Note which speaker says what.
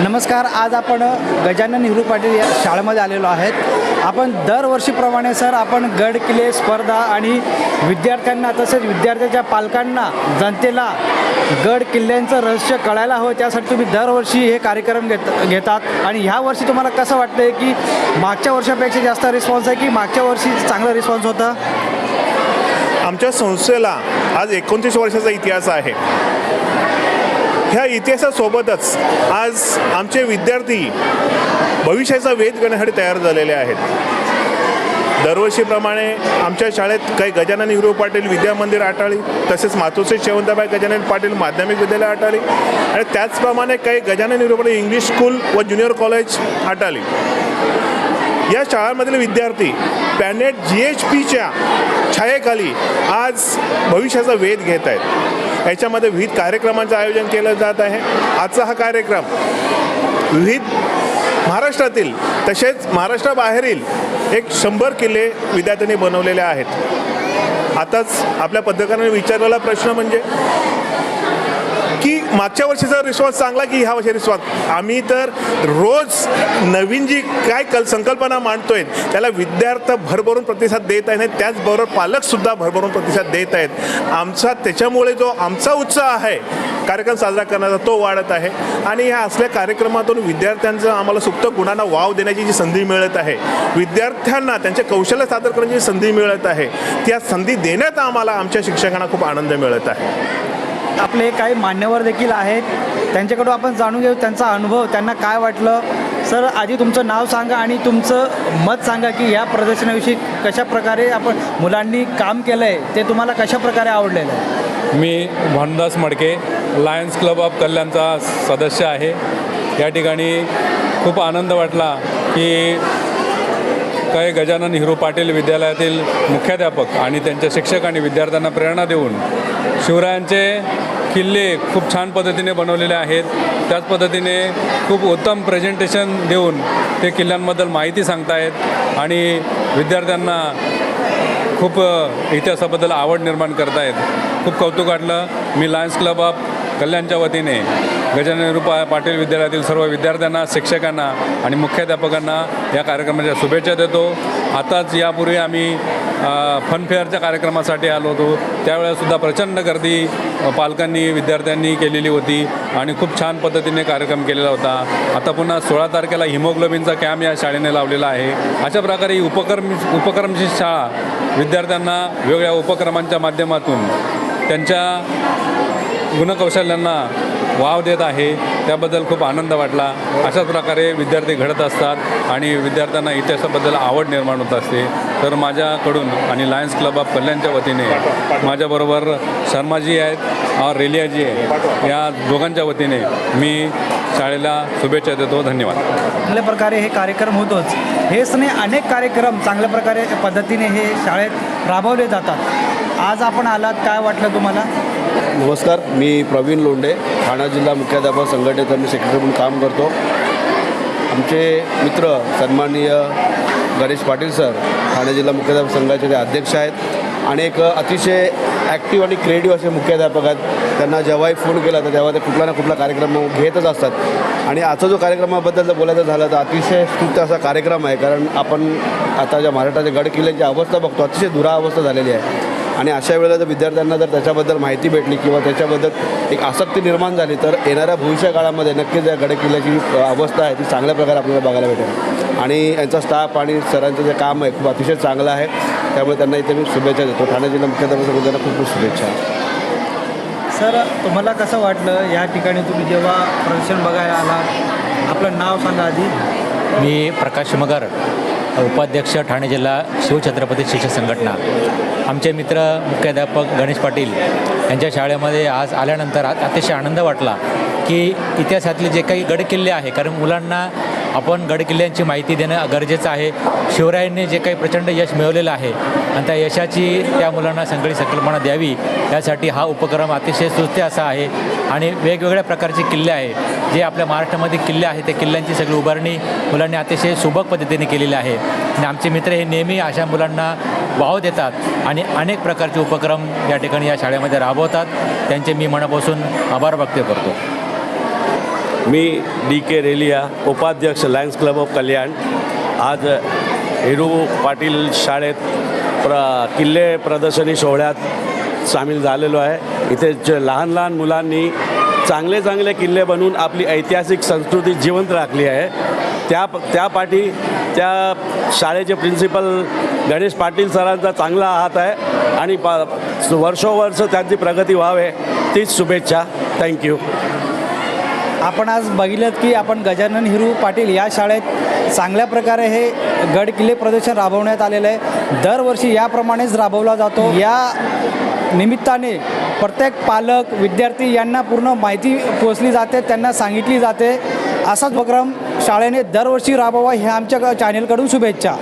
Speaker 1: नमस्कार आज आपण गजानन नेहरू पाटील या शाळेमध्ये आलेलो आहेत. आपण दरवर्षीप्रमाणे सर आपण गड किल्ले स्पर्धा आणि विद्यार्थ्यांना तसेच विद्यार्थ्याच्या पालकांना जनतेला गड किल्ल्यांचं रहस्य कळायला हवं. त्यासाठी तुम्ही दरवर्षी हे कार्यक्रम घेत घेतात. आणि ह्या वर्षी तुम्हाला कसं वाटतं आहे की मागच्या वर्षापेक्षा जास्त रिस्पॉन्स आहे की मागच्या वर्षी चांगला रिस्पॉन्स होता?
Speaker 2: आमच्या संस्थेला आज एकोणतीस वर्षाचा इतिहास आहे. ह्या इतिहासासोबतच आज आमचे विद्यार्थी भविष्याचा वेध घेण्यासाठी तयार झालेले आहेत. दरवर्षीप्रमाणे आमच्या शाळेत काही गजानन हिरो पाटील विद्या मंदिर आटाळी तसेच मातोश्री शेवंताबाई गजानन पाटील माध्यमिक विद्यालय आटाळी आणि त्याचप्रमाणे काही गजानन हिरो पाटील इंग्लिश स्कूल व ज्युनियर कॉलेज आटाळी. या शाळांमधील विद्यार्थी पॅनेट जी एच पीच्या छायेखाली आज भविष्याचा वेध घेत आहेत. याच्यामध्ये विविध कार्यक्रमांचं आयोजन केलं जात आहे. आजचा हा कार्यक्रम विविध महाराष्ट्रातील तसेच महाराष्ट्राबाहेरील एक शंभर किल्ले विद्यार्थ्यांनी बनवलेले आहेत. आताच आपल्या पत्रकारांनी विचारलेला प्रश्न म्हणजे की मागच्या वर्षीचा रिस्पॉन्स चांगला की ह्या वर्षी रिस्पॉन्स? आम्ही तर रोज नवीन जी काय कल संकल्पना मांडतोय त्याला विद्यार्थी भरभरून प्रतिसाद देत आहेत आणि त्याचबरोबर पालकसुद्धा भरभरून प्रतिसाद देत आहेत. आमचा त्याच्यामुळे जो आमचा उत्साह आहे कार्यक्रम साजरा करण्याचा तो वाढत आहे. आणि ह्या असल्या कार्यक्रमातून विद्यार्थ्यांचं आम्हाला सुप्त गुणांना वाव देण्याची जी संधी मिळत आहे विद्यार्थ्यांना त्यांचे कौशल्य सादर करण्याची संधी मिळत आहे त्या संधी देण्यात आम्हाला आमच्या शिक्षकांना खूप आनंद मिळत आहे.
Speaker 1: आपले काही मान्यवर देखील आहेत. त्यांच्याकडून आपण जाणून घेऊ त्यांचा अनुभव त्यांना काय वाटलं. सर आधी तुमचं नाव सांगा आणि तुमचं मत सांगा की या प्रदर्शनाविषयी कशा प्रकारे आपण मुलांनी काम केलं आहे ते तुम्हाला कशा प्रकारे आवडलेलं आहे?
Speaker 3: मी भानुदास मडके लायन्स क्लब ऑफ कल्याणचा सदस्य आहे. या ठिकाणी खूप आनंद वाटला की काही गजानन हिरो पाटील विद्यालयातील मुख्याध्यापक आणि त्यांच्या शिक्षक आणि विद्यार्थ्यांना प्रेरणा देऊन शिवरायांचे किल्ले खूप छान पद्धतीने बनवलेले आहेत. त्याच पद्धतीने खूप उत्तम प्रेझेंटेशन देऊन ते किल्ल्यांबद्दल माहिती सांगतायत. आणि विद्यार्थ्यांना खूप इतिहासाबद्दल आवड निर्माण करतायत. खूप कौतुक वाटलं. मी लायन्स क्लब ऑफ कल्याणच्या वतीने गजानन नेहरू पाटील विद्यालयातील सर्व विद्यार्थ्यांना शिक्षकांना आणि मुख्याध्यापकांना या कार्यक्रमाच्या शुभेच्छा देतो. आताच यापूर्वी आम्ही फनफेअरच्या कार्यक्रमासाठी आलो होतो. त्यावेळेसुद्धा प्रचंड गर्दी पालकांनी विद्यार्थ्यांनी केलेली होती आणि खूप छान पद्धतीने कार्यक्रम केलेला होता. आता पुन्हा सोळा तारखेला हिमोग्लोबिनचा कॅम्प या शाळेने लावलेला आहे. अशा प्रकारे ही उपक्रम उपक्रमची शाळा विद्यार्थ्यांना वेगळ्या उपक्रमांच्या माध्यमातून त्यांच्या गुणकौशल्यांना वाव देत आहे. त्याबद्दल खूप आनंद वाटला. अशाच प्रकारे विद्यार्थी घडत असतात आणि विद्यार्थ्यांना इतिहासाबद्दल आवड निर्माण होत असते. तर माझ्याकडून आणि लायन्स क्लब ऑफ कल्याणच्या वतीने माझ्याबरोबर शर्माजी आहेत और रेलियाजी आहे या दोघांच्या वतीने मी शाळेला शुभेच्छा देतो. धन्यवाद.
Speaker 1: चांगल्या प्रकारे हे कार्यक्रम होतोच. हेच नाही अनेक कार्यक्रम चांगल्या प्रकारे पद्धतीने हे शाळेत राबवले जातात. आज आपण आलात काय वाटलं तुम्हाला?
Speaker 4: नमस्कार मी प्रवीण लोंडे ठाणा जिल्हा मुख्याध्यापक संघटनेचा मी सेक्रेटरी म्हणून काम करतो. आमचे मित्र सन्माननीय गणेश पाटील सर ठाणे जिल्हा मुख्याध्यापक संघाचे ते अध्यक्ष आहेत आणि एक अतिशय ॲक्टिव्ह आणि क्रिएटिव्ह असे मुख्याध्यापक आहेत. त्यांना जेव्हाही फोन केला तर तेव्हा ते कुठला ना कुठला कार्यक्रम घेतच असतात. आणि आजचा जो कार्यक्रमाबद्दल जर बोलायचं झालं तर अतिशय स्तुत्य असा कार्यक्रम आहे. कारण आपण आता ज्या महाराष्ट्राच्या गडकिल्ल्यांची अवस्था बघतो अतिशय दुरावस्था झालेली आहे. आणि अशा वेळेला जर विद्यार्थ्यांना जर त्याच्याबद्दल माहिती भेटली किंवा त्याच्याबद्दल एक आसक्ती निर्माण झाली तर येणाऱ्या भविष्य काळामध्ये नक्कीच या गडकिल्ल्याची जी अवस्था आहे ती चांगल्या प्रकारे आपल्याला बघायला भेटेल. आणि यांचा स्टाफ आणि सरांचं जे काम आहे खूप अतिशय चांगलं आहे. त्यामुळे त्यांना इथे मी शुभेच्छा देतो. ठाणे जिल्हा मुख्याध्यापक खूप खूप शुभेच्छा.
Speaker 1: सर तुम्हाला कसं वाटलं? या ठिकाणी तुम्ही जेव्हा प्रदर्शन बघायला आला आपलं नाव सांगा आधी.
Speaker 5: मी प्रकाश मगर. उपाध्यक्ष ठाणे जिल्हा शिवछत्रपती शिक्षक संघटना. आमचे मित्र मुख्याध्यापक गणेश पाटील यांच्या शाळेमध्ये आज आल्यानंतर अतिशय आनंद वाटला की इतिहासातले जे काही गडकिल्ले आहे कारण मुलांना आपण गडकिल्ल्यांची माहिती देणं गरजेचं आहे. शिवरायांनी जे काही प्रचंड यश मिळवलेलं आहे आणि त्या यशाची त्या मुलांना सगळी संकल्पना द्यावी यासाठी हा उपक्रम अतिशय सुस्ते असा आहे. आणि वेगवेगळ्या प्रकारचे किल्ले आहे जे आपल्या महाराष्ट्रामध्ये किल्ले आहेत त्या किल्ल्यांची सगळी उभारणी मुलांनी अतिशय सुबक पद्धतीने केलेली आहे. आणि आमचे मित्र हे नेहमी अशा मुलांना वाव देतात आणि अनेक प्रकारचे उपक्रम या ठिकाणी या शाळेमध्ये राबवतात. त्यांचे मी मनापासून आभार व्यक्त करतो.
Speaker 6: मी डी के रेलिया उपाध्यक्ष लायन्स क्लब ऑफ कल्याण. आज हिरू पाटील शाळेत प्र किल्ले प्रदर्शनी सोहळ्यात सामील झालेलो आहे. इथे जे लहान लहान मुलांनी चांगले चांगले किल्ले बनवून आपली ऐतिहासिक संस्कृती जिवंत राखली आहे. त्या त्यापाठी त्या शाळेचे प्रिन्सिपल गणेश पाटील सरांचा चांगला हात आहे आणि पा वर्षोवर्ष त्यांची प्रगती व्हावे तीच शुभेच्छा. थँक्यू.
Speaker 1: आपण आज बघितलं की आपण गजानन हिरू पाटील या शाळेत चांगल्या प्रकारे हे गड किल्ले प्रदर्शन राबवण्यात आलेलं आहे. दरवर्षी याप्रमाणेच राबवला जातो. या निमित्ताने प्रत्येक पालक विद्यार्थी यांना पूर्ण माहिती पोचली जाते त्यांना सांगितली जाते. असाच उपक्रम शाळेने दरवर्षी राबवा ह्या आमच्या चॅनेलकडून शुभेच्छा.